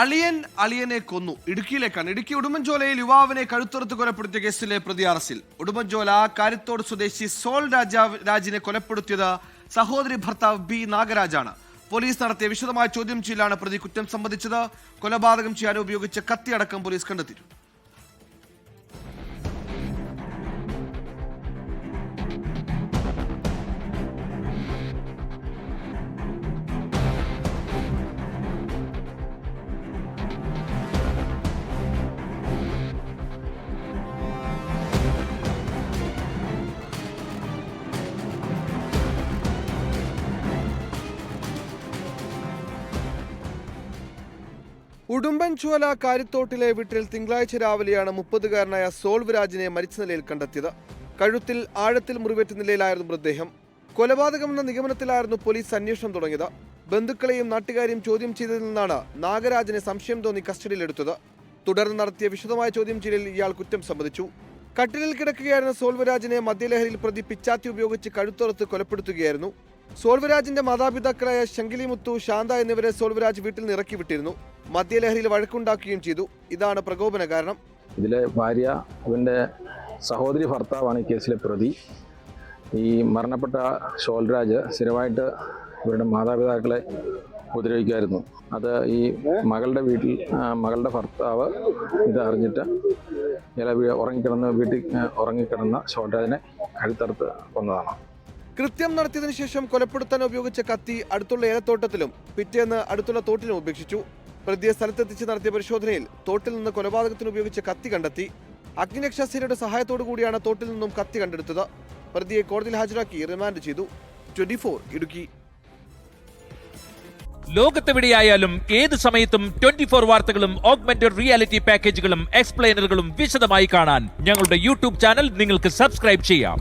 അളിയൻ അളിയനെ കൊന്നു. ഇടുക്കിയിലേക്കാണ്. ഇടുക്കി ഉടുമ്പൻചോലയിൽ യുവാവിനെ കഴുത്തുറത്ത് കൊലപ്പെടുത്തിയ കേസിലെ പ്രതി അറസ്റ്റിൽ. ഉടുമ്പൻചോല കാരിത്തോട് സ്വദേശി സോൾ രാജാവ് രാജിനെ കൊലപ്പെടുത്തിയത് സഹോദരി ഭർത്താവ് ബി നാഗരാജാണ്. പോലീസ് നടത്തിയ വിശദമായ ചോദ്യം ചെയ്യലാണ് പ്രതി കുറ്റം സംബന്ധിച്ചത് കൊലപാതകം ചെയ്യാൻ ഉപയോഗിച്ച കത്തിയടക്കം പോലീസ് കണ്ടെത്തിയിരുന്നു ഉടുമ്പൻചോല കാരിത്തോട്ടിലെ വീട്ടിൽ തിങ്കളാഴ്ച രാവിലെയാണ് മുപ്പതുകാരനായ സോൾവരാജിനെ മരിച്ച നിലയിൽ കണ്ടെത്തിയത്. കഴുത്തിൽ ആഴത്തിൽ മുറിവേറ്റ നിലയിലായിരുന്നു മൃതദേഹം. കൊലപാതകമെന്ന നിഗമനത്തിലായിരുന്നു പോലീസ് അന്വേഷണം തുടങ്ങിയത്. ബന്ധുക്കളെയും നാട്ടുകാരെയും ചോദ്യം ചെയ്തതിൽ നിന്നാണ് നാഗരാജനെ സംശയം തോന്നി കസ്റ്റഡിയിലെടുത്തത്. തുടർന്ന് നടത്തിയ വിശദമായ ചോദ്യം ചെയ്യലിൽ ഇയാൾ കുറ്റം സമ്മതിച്ചു. കട്ടിലിൽ കിടക്കുകയായിരുന്ന സോൾവരാജിനെ മദ്യലഹരിയിൽ പ്രതി പിച്ചാത്തി ഉപയോഗിച്ച് കഴുത്തുറത്ത് കൊലപ്പെടുത്തുകയായിരുന്നു. സോൾവരാജിന്റെ മാതാപിതാക്കളായ ശങ്കിലിമുത്തു ശാന്ത എന്നിവരെ സോൾവരാജ് വീട്ടിൽ നിന്ന് ഇറക്കി വിട്ടിരുന്നു. മദ്യലഹരിയിൽ വഴക്കുണ്ടാക്കുകയും ചെയ്തു. ഇതാണ് പ്രകോപന കാരണം. ഇതിലെ ഭാര്യ അവന്റെ സഹോദരി ഭർത്താവാണ് ഈ കേസിലെ പ്രതി. ഈ മരണപ്പെട്ട ഷോൽരാജ് സ്ഥിരമായിട്ട് ഇവരുടെ മാതാപിതാക്കളെ ഉപദ്രവിക്കുമായിരുന്നു. അത് ഈ മകളുടെ വീട്ടിൽ മകളുടെ ഭർത്താവ് ഇത് അറിഞ്ഞിട്ട് വീ- ഉറങ്ങിക്കിടന്ന് വീട്ടിൽ ഉറങ്ങിക്കിടന്ന ഷോൽരാജിനെ കഴുത്തറുത്ത് കൊന്നതാണ്. കൃത്യം നടത്തിയതിനു ശേഷം കൊലപ്പെടുത്താൻ ഉപയോഗിച്ച കത്തി അടുത്തുള്ള ഏലത്തോട്ടത്തിലും പിറ്റേന്ന് അടുത്തുള്ള തോട്ടിലും ഉപേക്ഷിച്ചു. പ്രതിയെ സ്ഥലത്തെത്തിച്ച് നടത്തിയ പരിശോധനയിൽ തോട്ടിൽ നിന്ന് കൊലപാതകത്തിന് ഉപയോഗിച്ച കത്തി കണ്ടെത്തി. അഗ്നിരക്ഷാസേനയുടെ സഹായത്തോടു കൂടിയാണ് തോട്ടിൽ നിന്നും കത്തി കണ്ടെടുത്തത്. പ്രതിയെ കോടതിയിൽ ഹാജരാക്കി റിമാൻഡ് ചെയ്തു. Twenty four Idukki. ലോകത്തെവിടെയായാലും ഏത് സമയത്തും ട്വന്റി ഫോർ വാർത്തകളും ഓഗ്മെന്റഡ് റിയാലിറ്റി പാക്കേജുകളും എക്സ്പ്ലെയിനറുകളും വിശദമായി കാണാൻ ഞങ്ങളുടെ യൂട്യൂബ് ചാനൽ നിങ്ങൾക്ക് സബ്സ്ക്രൈബ് ചെയ്യാം.